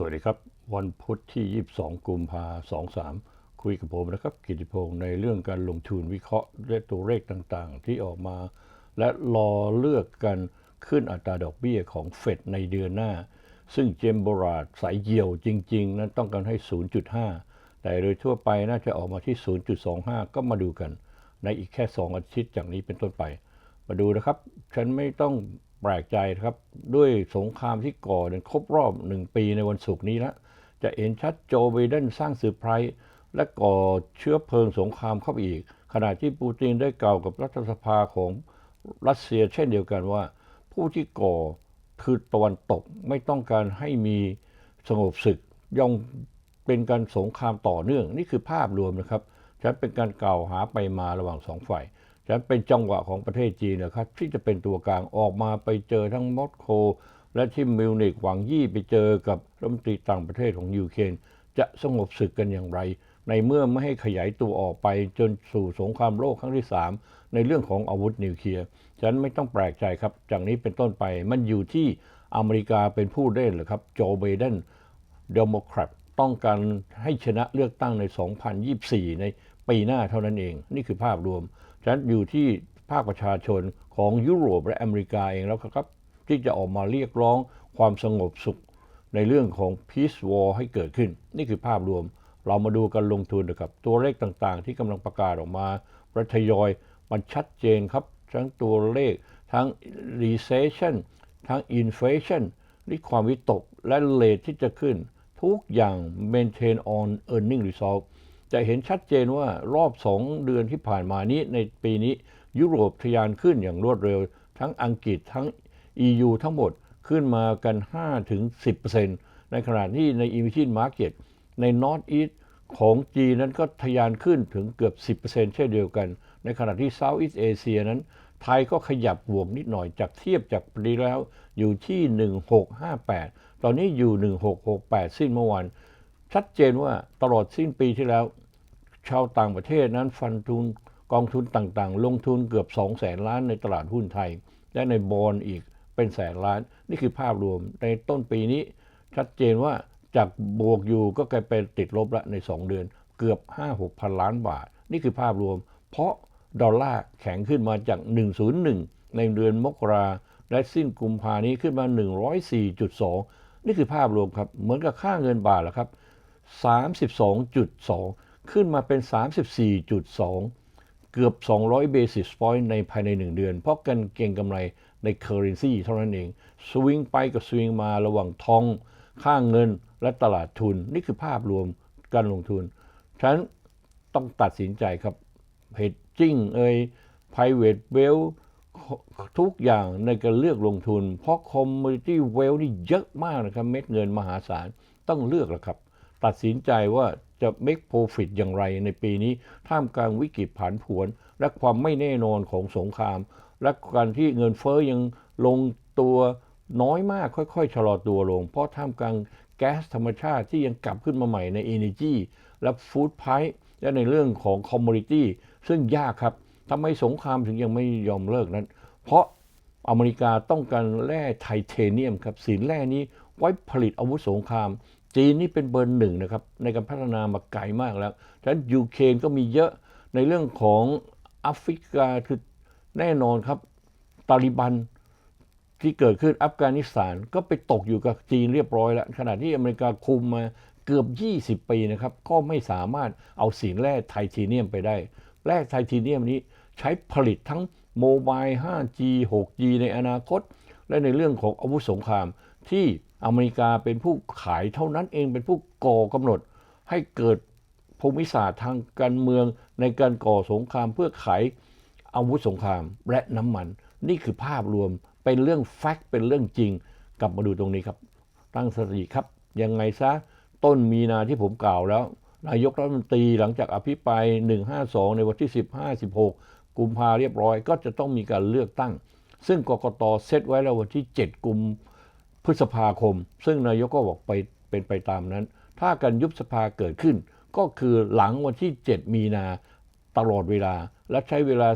สวัสดีครับ วันพุธที่ 22 กุมภา23คุยกับผมนะครับ กิติพงศ์ในเรื่องการลงทุนวิเคราะห์และตัวเลขต่างๆ ที่ออกมา และรอเลือกกันขึ้นอัตราดอกเบี้ยของเฟดในเดือนหน้า ซึ่งเจมบราดสายเหี่ยวจริง ๆ นั้นต้องการให้ 0.5 แต่โดยทั่วไปน่าจะออกมาที่ 0.25 ก็มาดูกัน ในอีกแค่ 2 อาทิตย์จากนี้เป็นต้นไป มาดูนะครับ ฉันไม่ต้อง แปลกใจครับ ด้วยสงครามที่ก่อเนครบรอบหนึ่งปีในวันศุกร์นี้แล้วจะเห็นชัดโจไบเดนสร้างสือไพรส์และก่อเชื้อเพลิงสงครามเข้าไปอีก ขณะที่ปูตินได้กล่าวกับรัฐสภาของรัสเซียเช่นเดียวกันว่า ผู้ที่ก่อคือตะวันตกไม่ต้องการให้มีสงบศึกย่อมเป็นการสงครามต่อเนื่อง นี่คือภาพรวมนะครับฉันเป็นการกล่าวหาไปมาระหว่างสองฝ่าย ฉะนั้นเป็นจังหวะของประเทศจีนนะครับ ที่จะเป็นตัวกลางออกมาไปเจอทั้งมอสโกและที่มิวนิกหวังยี่ไปเจอกับรัฐมนตรีต่างประเทศของยูเครนจะสงบศึกกันอย่างไร ในเมื่อไม่ให้ขยายตัวออกไปจนสู่สงครามโลกครั้งที่ 3 ในเรื่องของอาวุธนิวเคลียร์ฉะนั้นไม่ต้องแปลกใจครับ จากนี้เป็นต้นไปมันอยู่ที่อเมริกาเป็นผู้เล่นหรือครับโจไบเดนเดโมแครตต้องการให้ชนะเลือกตั้งใน 2024 ในปีหน้าเท่านั้นเอง นี่คือภาพรวม ฉะนั้นอยู่ที่ภาคประชาชนของยุโรปและอเมริกาเองแล้วครับ ที่จะออกมาเรียกร้องความสงบสุขในเรื่องของ peace war ให้เกิดขึ้น นี่คือภาพรวม เรามาดูกันลงทุนนะครับ ตัวเลขต่างๆ ที่กำลังประกาศออกมาประทยอยมันชัดเจนครับ ทั้งตัวเลข ทั้ง recession ทั้ง inflation นี่ความวิตกและเลทที่จะขึ้น ทุกอย่าง maintain on earning result จะเห็นชัดเจนว่ารอบ 2 เดือนที่ผ่านมานี้ในปีนี้ยุโรปทะยานขึ้นอย่างรวดเร็ว ทั้งอังกฤษทั้ง EU ทั้งหมดขึ้นมากัน 5-10%ในขณะที่ใน emerging market ใน North East ของจีนนั้นก็ทะยานขึ้นถึงเกือบ 10%เช่นเดียวกัน ในขณะที่ Southeast Asia นั้น ไทยก็ขยับบวกนิดหน่อยจากเทียบจากปีแล้วอยู่ที่ 1658 ตอนนี้อยู่ 1668 สิ้นเมื่อวาน ชัดเจนว่าตลอดสิ้นปีที่แล้ว ชาวต่างประเทศนั้นฟันทุนกองทุนต่างๆ ลงทุนเกือบ2แสนล้านในตลาดหุ้นไทย และในบอลอีกเป็นแสนล้าน นี่คือภาพรวมในต้นปีนี้ ชัดเจนว่าจากบวกอยู่ก็กลายเป็นติดลบละใน 2 เดือน เกือบ 5-6พันล้านบาท นี่คือภาพรวม เพราะดอลลาร์แข็งขึ้นมาจาก 101 ในเดือนมกราและสิ้นกุมภานี้ขึ้นมา 104.2 นี่คือภาพรวมครับ เหมือนกับค่าเงินบาทแหละครับ 32.2 ขึ้นมาเป็น 34.2 เกือบ 200 basis point ในภายใน 1 เดือน เพราะกันเก่งกำไรใน currency เท่านั้นเอง สวิงไปกับสวิงมาระหว่างทอง ค่าเงินและตลาดทุน นี่คือภาพรวมการลงทุน ฉะนั้นต้องตัดสินใจครับ hedging เอ่ย private wealth ทุกอย่างในการเลือกลงทุน เพราะ commodity wealth นี่เยอะมากนะครับ เม็ดเงินมหาศาล ต้องเลือกแล้วครับ ตัดสินใจว่าจะ make profit อย่างไรในปีนี้ ท่ามกลางวิกฤตผันผวน และความไม่แน่นอนของสงคราม และการที่เงินเฟ้อยังลงตัวน้อยมากค่อยๆชะลอตัวลง เพราะท่ามกลางแก๊สธรรมชาติที่ยังกลับขึ้นมาใหม่ใน Energy และฟู้ดไพร์และในเรื่องของคอมมูนิตี้ซึ่งยากครับทำไมสงครามถึงยังไม่ยอมเลิกนั้น เพราะอเมริกาต้องการแร่ไทเทเนียมครับสินแร่นี้ไว้ผลิตอาวุธสงคราม จีนนี่เป็นเบอร์หนึ่งนะครับในการพัฒนามาไกลมากแล้วฉะนั้นยูเครนก็มีเยอะในเรื่องของแอฟริกาคือแน่นอนครับตาลิบันที่เกิดขึ้นอัฟกานิสถานก็ไปตกอยู่กับจีนเรียบร้อยแล้ว ขณะที่อเมริกาคุมมาเกือบ 20 ปีนะครับ ก็ไม่สามารถเอาสินแร่ไทเทเนียมไปได้ แร่ไทเทเนียมนี้ใช้ผลิตทั้งโมบาย 5G 6G ในอนาคต และในเรื่องของอาวุธสงครามที่ อเมริกาเป็นผู้ขายเท่านั้นเองเป็นผู้ก่อกำหนด ให้เกิดภูมิศาสตร์ทางการเมืองในการก่อสงครามเพื่อขายอาวุธสงครามและน้ำมัน นี่คือภาพรวมเป็นเรื่องแฟกต์เป็นเรื่องจริง กลับมาดูตรงนี้ครับ ตั้งสติครับ ยังไงซะ ต้นมีนาที่ผมกล่าวแล้ว นายกรัฐมนตรีหลังจากอภิปราย 152 ในวันที่ 15 16 กุมภาเรียบร้อย ก็จะต้องมีการเลือกตั้ง ซึ่งกกตเซตไว้แล้ววันที่ 7 กุม พฤษภาคม ซึ่งนายกก็บอกไปเป็นไปตามนั้น ถ้าการยุบสภาเกิดขึ้น ก็คือหลังวันที่ 7 มีนาตลอดเวลา และใช้เวลา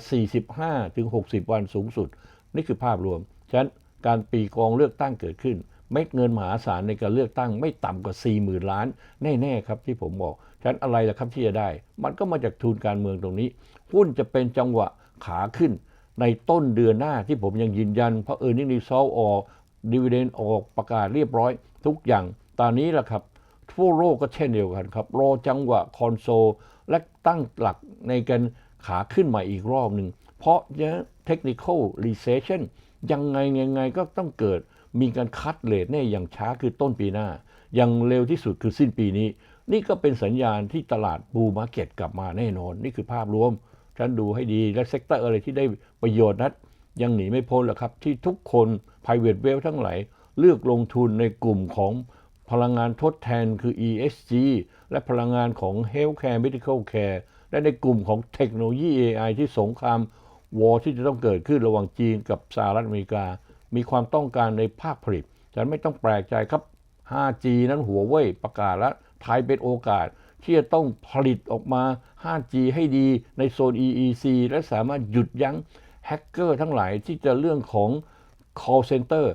45-60 วันสูงสุด นี่คือภาพรวม ฉะนั้นการปีกองเลือกตั้งเกิดขึ้น เม็ดเงินมหาศาลในการเลือกตั้งไม่ต่ำกว่า 4 0,000 ล้านแน่ๆครับที่ผมบอก ฉะนั้นอะไรล่ะครับที่จะได้ มันก็มาจากทุนการเมืองตรงนี้ หุ้นจะเป็นจังหวะขาขึ้นในต้นเดือนหน้าที่ผมยังยืนยันเพราะเออร์เน็งรีซอลออก ดีเวเดนออกประกาศเรียบร้อย ทุกอย่างตอนนี้แหละครับ ทั่วโลกก็เช่นเดียวกันครับ รอจังหวะคอนโซลและตั้งหลักในการขาขึ้นมาอีกรอบหนึ่ง เพราะเนี่ยเทคนิคอลรีเซชันยังไงยังไงก็ต้องเกิดมีการคัดเลทแน่อย่างช้าคือต้นปีหน้า อย่างเร็วที่สุดคือสิ้นปีนี้ นี่ก็เป็นสัญญาณที่ตลาดบูมาร์เก็ตกลับมาแน่นอน นี่คือภาพรวมฉันดูให้ดีและเซกเตอร์อะไรที่ได้ประโยชน์นั้น ยังหนีไม่พ้นหรอกครับที่ทุกคน private wealth ทั้งหลายเลือกลงทุนในกลุ่มของพลังงานทดแทนคือ ESG และพลังงานของ Healthcare Medical Care และในกลุ่มของเทคโนโลยี AI ที่สงครามวอร์ที่จะต้องเกิดขึ้นระหว่างจีนกับสหรัฐอเมริกา มีความต้องการในภาคผลิตฉันไม่ต้องแปลกใจครับ 5G นั้นหัวเว่ยประกาศแล้วไทยเป็นโอกาส ที่จะต้องผลิตออกมา 5G ให้ดีในโซน EEC และสามารถหยุดยั้ง แฮกเกอร์ทั้งหลายที่จะเรื่องของ call center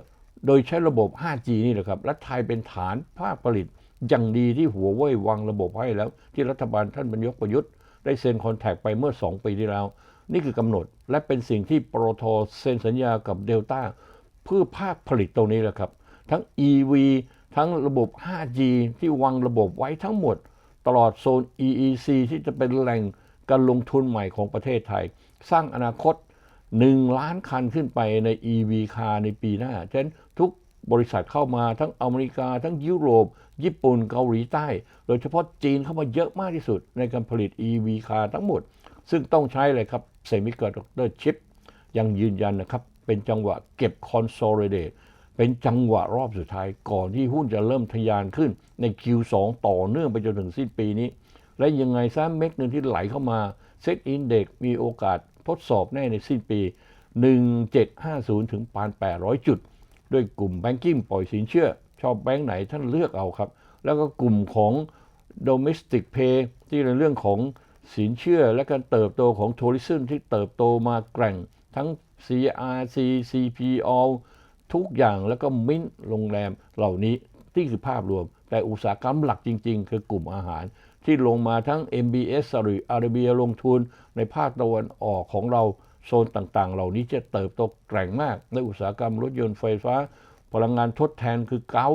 โดยใช้ระบบ 5G นี่แหละครับ และไทยเป็นฐานภาคผลิต อย่างดีที่หัวเว่ยวางระบบให้แล้ว ที่รัฐบาลท่านบรรยกประยุทธ์ ได้เซ็นคอนแทคไปเมื่อ 2 ปีที่แล้ว นี่คือกำหนด และเป็นสิ่งที่ปตทเซ็นสัญญากับเดลต้าเพื่อภาคผลิตตรงนี้แหละครับ ทั้ง EV ทั้งระบบ 5G ที่วางระบบไว้ทั้งหมด ตลอดโซน EEC ที่จะเป็นแหล่งการลงทุนใหม่ของประเทศไทย สร้างอนาคต 1 ล้านคันขึ้นไปใน EV คาในปีหน้า ฉะนั้นทุกบริษัทเข้ามาทั้งอเมริกา ทั้งยุโรป ญี่ปุ่นเกาหลีใต้ โดยเฉพาะจีนเข้ามาเยอะมากที่สุดในการผลิต EV คาทั้งหมด ซึ่งต้องใช้เลยครับเซมิคอนดักเตอร์ชิปยังยืนยันนะครับ เป็นจังหวะเก็บ consolidate เป็นจังหวะรอบสุดท้ายก่อนที่หุ้นจะเริ่มทะยานขึ้นใน Q2 ต่อเนื่องไปจนถึงสิ้นปีนี้ และยังไงซะเม็ดเงินที่ไหลเข้ามาเซ็ตอินเด็กมีโอกาสทดสอบแน่ในสิ้นปี 1750 ถึง1,800 จุด ด้วยกลุ่มแบงกิ้งปล่อยสินเชื่อ ชอบแบงค์ไหนท่านเลือกเอาครับ แล้วก็กลุ่มของ domestic pay ที่ในเรื่องของสินเชื่อและการเติบโตของทัวริซึมที่เติบโตมาแกร่งทั้ง CRC CPO ทุกอย่างแล้วก็มิ้นท์โรงแรมเหล่านี้ที่คือภาพรวม แต่อุตสาหกรรมหลักจริง ๆ คือกลุ่มอาหาร ที่ลงมาทั้ง MBS ซาอุดิอาระเบียลงทุนในภาคตะวันออกของเราโซนต่างๆ เหล่านี้จะเติบโตแกร่งมาก ในอุตสาหกรรมรถยนต์ไฟฟ้า พลังงานทดแทนคือเกา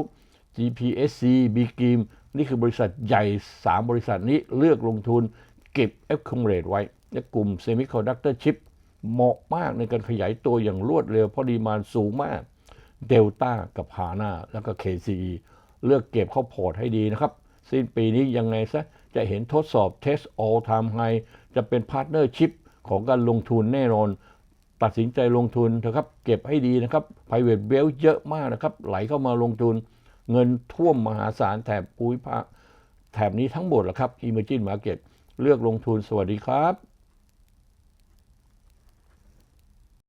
GPSC b g i m นี่คือบริษัทใหญ่ 3 บริษัทนี้เลือกลงทุนเก็บ accumulate ไว้ และกลุ่ม Semiconductor Chip เหมาะมากในการขยายตัวอย่างรวดเร็วเพราะดีมานสูงมากเดลต้ากับฮาน่าแล้วก็ KCE เลือกเก็บเข้าพอร์ตให้ดีนะครับ สิ้นปีนี้ยังไงซะ จะเห็นทดสอบ Test All Time High จะเป็นพาร์ทเนอร์ชิพของการลงทุนแน่นอน ตัดสินใจลงทุนนะครับ เก็บให้ดีนะครับ private wealth เยอะมากนะครับ ไหลเข้ามาลงทุน เงินท่วมมหาศาลแถบภูมิภาคแถบนี้ทั้งหมดแหละครับ Emerging Market เลือกลงทุนสวัสดีครับ